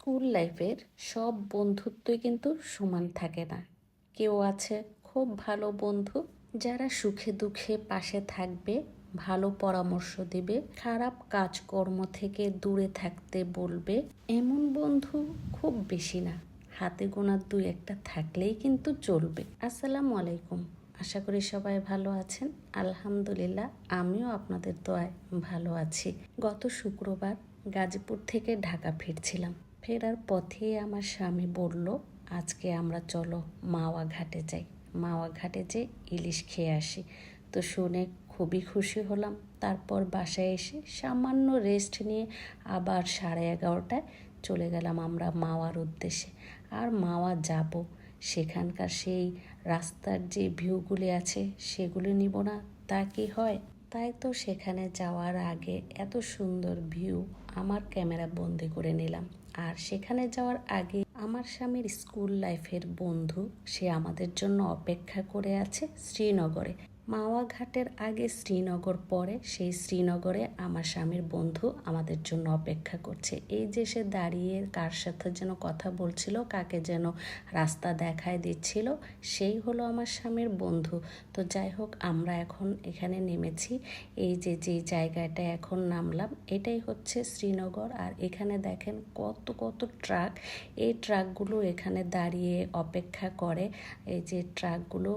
School লাইফের সব বন্ধুত্বই কিন্তু সমান থাকে না। কেউ আছে খুব ভালো বন্ধু যারা সুখে দুঃখে পাশে থাকবে, ভালো পরামর্শ দেবে, খারাপ কাজকর্ম থেকে দূরে থাকতে বলবে। এমন বন্ধু খুব বেশি না, হাতে গোনার দুই একটা থাকলেই কিন্তু চলবে। আসসালামু আলাইকুম, আশা করি সবাই ভালো আছেন। আলহামদুলিল্লাহ, আমিও আপনাদের দোয়ায় ভালো আছি। গত শুক্রবার গাজীপুর থেকে ঢাকা ফিরছিলাম। ফেরার পথে আমার স্বামী বলল, আজকে আমরা চলো মাওয়া ঘাটে যাই। মাওয়া ঘাটে যে ইলিশ খেয়ে আসি। তো শুনে খুবই খুশি হলাম। তারপর বাসায় এসে সামান্য রেস্ট নিয়ে আবার সাড়ে এগারোটায় চলে গেলাম আমরা মাওয়ার উদ্দেশ্যে। আর মাওয়া যাব, সেখানকার সেই রাস্তার যে ভিউগুলি আছে সেগুলি নিব না, তা কি হয়? তাই তো সেখানে যাওয়ার আগে এত সুন্দর ভিউ আমার ক্যামেরা বন্দি করে নিলাম। আর সেখানে যাওয়ার আগে আমার স্বামীর স্কুল লাইফের বন্ধু, সে আমাদের জন্য অপেক্ষা করে আছে শ্রীনগরে। মাওয়া ঘাটের আগে শ্রীনগর পরে সেই শ্রীনগরে আমার স্বামীর বন্ধু আমাদের জন্য অপেক্ষা করছে। এই যে সে দাঁড়িয়ে কার সাথে যেন কথা বলছিল, কাকে যেন রাস্তা দেখায় দিচ্ছিল, সেই হলো আমার স্বামীর বন্ধু। তো যাই হোক, আমরা এখন এখানে নেমেছি। এই যে যে জায়গাটা এখন নামলাম, এটাই হচ্ছে শ্রীনগর। আর এখানে দেখেন কত কত ট্রাক। এই ট্রাকগুলো এখানে দাঁড়িয়ে অপেক্ষা করে। এই যে ট্রাকগুলো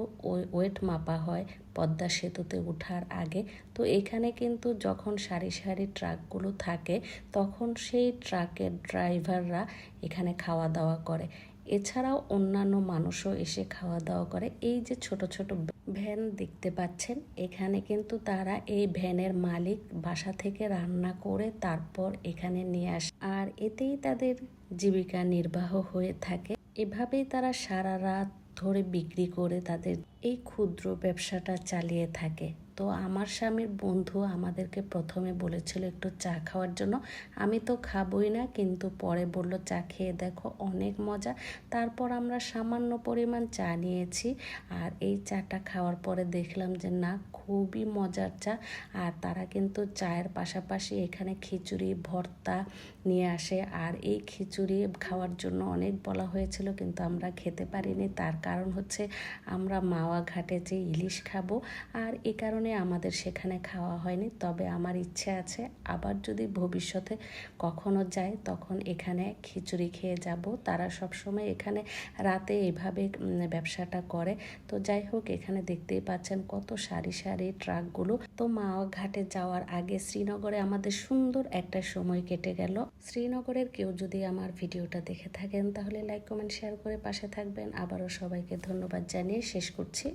ওয়েট মাপা হয় পদ্মা সেতুতে ওঠার আগে। তো এখানে কিন্তু যখন সারি সারি ট্রাকগুলো থাকে, তখন সেই ট্রাকের ড্রাইভাররা এখানে খাওয়া দাওয়া করে। এছাড়াও অন্যান্য মানুষও এসে খাওয়া দাওয়া করে। এই যে ছোট ছোট ভ্যান দেখতে পাচ্ছেন, এখানে কিন্তু তারা এই ভ্যানের মালিক বাসা থেকে রান্না করে তারপর এখানে নিয়ে আসে, আর এতেই তাদের জীবিকা নির্বাহ হয়ে থাকে। এভাবেই তারা সারা রাত ধরে বিক্রি করে তাদের এই ক্ষুদ্র ব্যবসাটা চালিয়ে থাকে। তো আমার স্বামীর বন্ধু আমাদেরকে প্রথমে বলেছিল একটু চা খাওয়ার জন্য। আমি তো খাবই না, কিন্তু পরে বলল, চা খেয়ে দেখো, অনেক মজা। তারপর আমরা সামান্য পরিমাণ চা নিয়েছি আর এই চাটা খাওয়ার পরে দেখলাম যে, না, খুবই মজার চা। আর তারা কিন্তু চায়ের পাশাপাশি এখানে খিচুড়ি, ভর্তা নিয়ে আসে। আর এই খিচুড়ি খাওয়ার জন্য অনেক বলা হয়েছিল, কিন্তু আমরা খেতে পারিনি। তার কারণ হচ্ছে আমরা মাওয়া ঘাটে যে ইলিশ খাব। আর এ কারণে আমাদের সেখানে খাওয়া হয়নি। তবে আমার ইচ্ছে আছে আবার যদি ভবিষ্যতে কখনো যায়, তখন এখানে খিচুড়ি খেয়ে যাব। তারা সবসময় এখানে রাতে এভাবে ব্যবসাটা করে। তো যাই হোক, এখানে দেখতেই পাচ্ছেন কত সারি সারি ট্রাকগুলো। তো মাওয়া ঘাটে যাওয়ার আগে শ্রীনগরে আমাদের সুন্দর একটা সময় কেটে গেল। শ্রীনগরের কেউ যদি আমার ভিডিওটা দেখে থাকেন, তাহলে লাইক, কমেন্ট, শেয়ার করে পাশে থাকবেন। আবারও সবাইকে ধন্যবাদ জানিয়ে শেষ করছি।